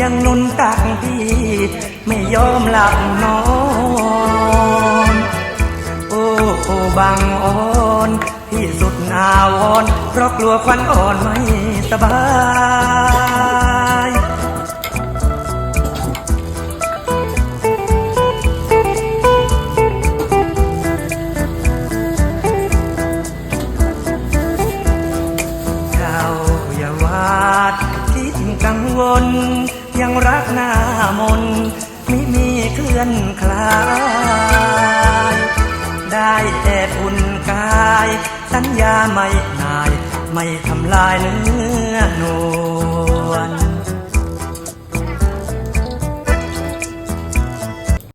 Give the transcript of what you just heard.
ยังนุ่นตาขอมหลับนอน โอ้โอบางอ่อนพี่สุดอาวรณ์เพราะกลัวควันอ่อนไม่สบายเจ้าอย่าวาดคิดกังวล ยังรักหน้ามนไม่มีเคลื่อนคลาย ได้แต่อุ่นกาย สัญญาไม่นาย ไม่ทำลายเนื้อโน